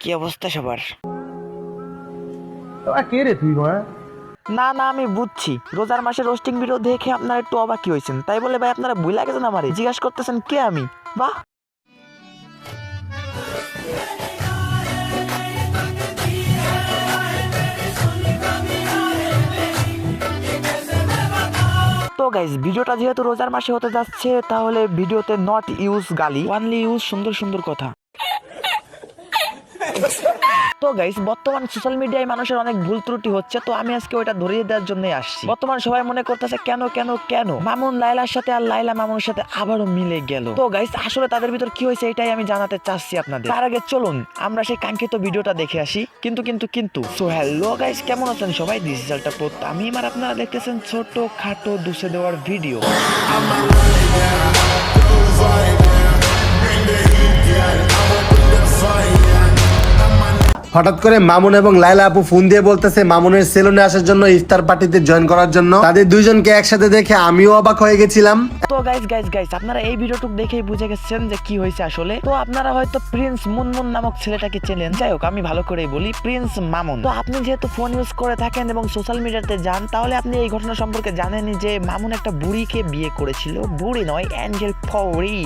কি অবস্থা সবার? তোরা কে রে তুই মা না না আমি বুঝছি। রোজার মাসে রোস্টিং ভিডিও দেখে আপনারা একটু অবাকি হয়েছেন। তাই বলে ভাই আপনারা ভুলে গেছেন আমারে। জিজ্ঞাসা করতেছেন কে আমি? বাহ! তো গাইজ ভিডিওটা যেহেতু রোজার মাসে হতে যাচ্ছে তাহলে ভিডিওতে নট ইউজ গালি ওয়ানলি ইউজ সুন্দর সুন্দর কথা। তো গাইস বর্তমান সোশ্যাল মিডিয়ায় মানুষের অনেক ভুল ত্রুটি হচ্ছে, তো আমি আজকে ওইটা ধরিয়ে দেওয়ার জন্য আসছি। বর্তমান সবাই মনে করতেছে, কেন কেন কেন? মামুন লাইলার সাথে আর লাইলা মামুনের সাথে আবারও মিলে গেল। তো গাইস আসলে তাদের ভিতর কি হয়েছে এটাই আমি জানাতে চাচ্ছি আপনাদের। তার আগে চলুন, আমরা সেই কাঙ্ক্ষিত ভিডিওটা দেখে আসি। কিন্তু কিন্তু কিন্তু। সো হ্যালো গাইস কেমন আছেন সবাই? ডিজিটালটা পোত আমি আর আপনারা দেখতেছেন ছোট খাটো দুসে দেওয়ার ভিডিও হঠাৎ করে মামুন এবং লাইলা আপু ফোন দিয়ে বলতেছে মামুনের সেলুনে আসার জন্য ইফতার পার্টিতে জয়েন করার জন্য। তাদের দুইজনকে একসাথে দেখে আমিও অবাক হয়ে গেছিলাম। তো গাইস গাইস গাইস আপনারা এই ভিডিওটুক দেখেই বুঝে গেছেন যে কি হয়েছে আসলে। তো আপনারা হয়তো প্রিন্স মুনমুন নামক ছেলেটাকে চেনেন। যাই হোক আমি ভালো করেই বলি প্রিন্স মামুন তো আপনি যেহেতু ফোন ইউজ করে থাকেন এবং সোশ্যাল মিডিয়াতে যান তাহলে আপনি এই ঘটনা সম্পর্কে জানেনই যে মামুন একটা বুড়িকে বিয়ে করেছিল। বুড়ি নয় অ্যাঞ্জেল ফৌরি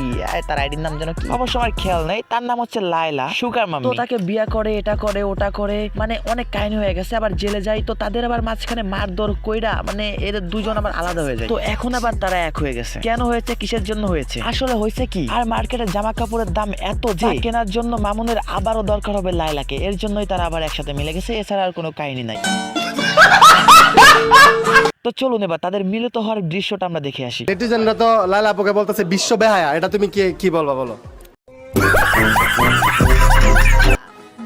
তার আইডির নাম যেন কি? অবশ্য আমার খেয়াল নেই। তার নাম হচ্ছে লাইলা সুগার মামি তো তাকে বিয়ে করে এটা করে ওটা করে মানে অনেক কাহিনী হয়ে গেছে আবার জেলে যায় তো তাদের আবার মাঝখানে মারধর কইরা মানে এদের দুজন আবার আলাদা হয়ে যায়। তো এখন আবার তারা এক হয়ে গেছে। কেন হয়েছে? কিসের জন্য হয়েছে? আসলে হয়েছে কি? আর মার্কেটে জামা কাপড়ের দাম এত যে কেনার জন্য মামুনের আবারও দরকার হবে লাইলাকে। এর জন্যই তারা আবার একসাথে মিলে গেছে এছাড়া আর কোনো কাহিনী নাই। তো চলুন এবার তাদের মিলিত হওয়ার দৃশ্যটা আমরা দেখে আসি। নেটিজেনরা তো লাইলা আপুকে বলতেছে বিশ্ব বেহায়া। এটা তুমি কি কি বলবা বলো?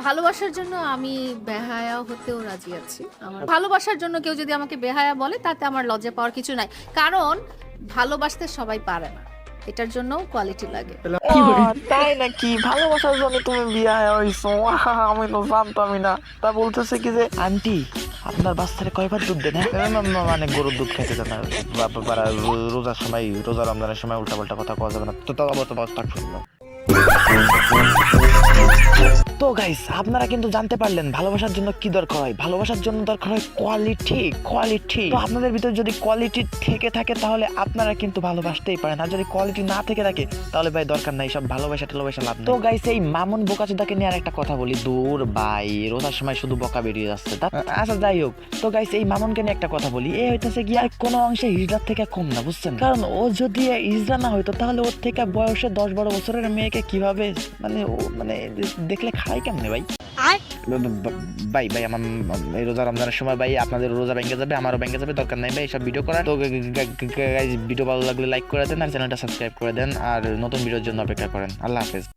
ভালোবাসার জন্য আমি বেহায়া হতেও রাজি আছি। আমার ভালোবাসার জন্য কেউ যদি আমাকে বেহায়া বলে তাতে আমার লজ্জা পাওয়ার কিছু নাই। কারণ ভালোবাসতে সবাই পারে না। এটার জন্য কোয়ালিটি লাগে। তাই নাকি? ভালোবাসার জন্য তুমি বিয়ে হইছো। আমি তো জানতামই না। তা বলতেছে কি যে আন্টি আপনার বাচ্চারে কয়বার দুধ দেন হ্যাঁ? মানে গরুর দুধ খাইতে দেন রোজার সময় রোজা রমজানের সময় উল্টা পাল্টা কথা কওয়া যাবে না। তো তাও আবার তোমার তাক তো গাইস আপনারা কিন্তু জানতে পারলেন ভালোবাসার জন্য কি দরকার হয়। ভালোবাসার জন্য দরকার হয় কোয়ালিটি কোয়ালিটি তো আপনাদের ভিতরে যদি কোয়ালিটি থেকে থাকে, তাহলে আপনারা কিন্তু ভালোবাসতেই পারেন। আর যদি কোয়ালিটি না থেকে থাকে, তাহলে ভাই দরকার নাই, সব ভালোবাসা টালোবাসা লাভ তো গাইস এই মামুন বোকাচোদাকে নিয়ে আর একটা কথা বলি। দূর ভাই, রোজার সময় শুধু বকা বেরিয়ে যাচ্ছে। আচ্ছা যাই হোক, তো গাইস এই মামুনকে নিয়ে একটা কথা বলি। এ হইতেছে কি আর কোনো অংশে হিজড়ার থেকে কম না, বুঝছেন? কারণ ও যদি হিজড়া না হইতো, তাহলে ওর থেকে বয়সে দশ বারো বছরের মেয়েকে কীভাবে মানে ও মানে দেখলে খাই কেমনে ভাই? ভাই ভাই আমার এই রোজা রমজানের সময় ভাই আপনাদের রোজা ব্যাংকে যাবে আমারও ব্যাংকে যাবে দরকার নাই ভাই সব ভিডিও করা তো ভিডিও ভালো লাগলে লাইক করে দেন আর চ্যানেলটা সাবস্ক্রাইব করে দেন আর নতুন ভিডিওর জন্য অপেক্ষা করেন। আল্লাহ হাফেজ।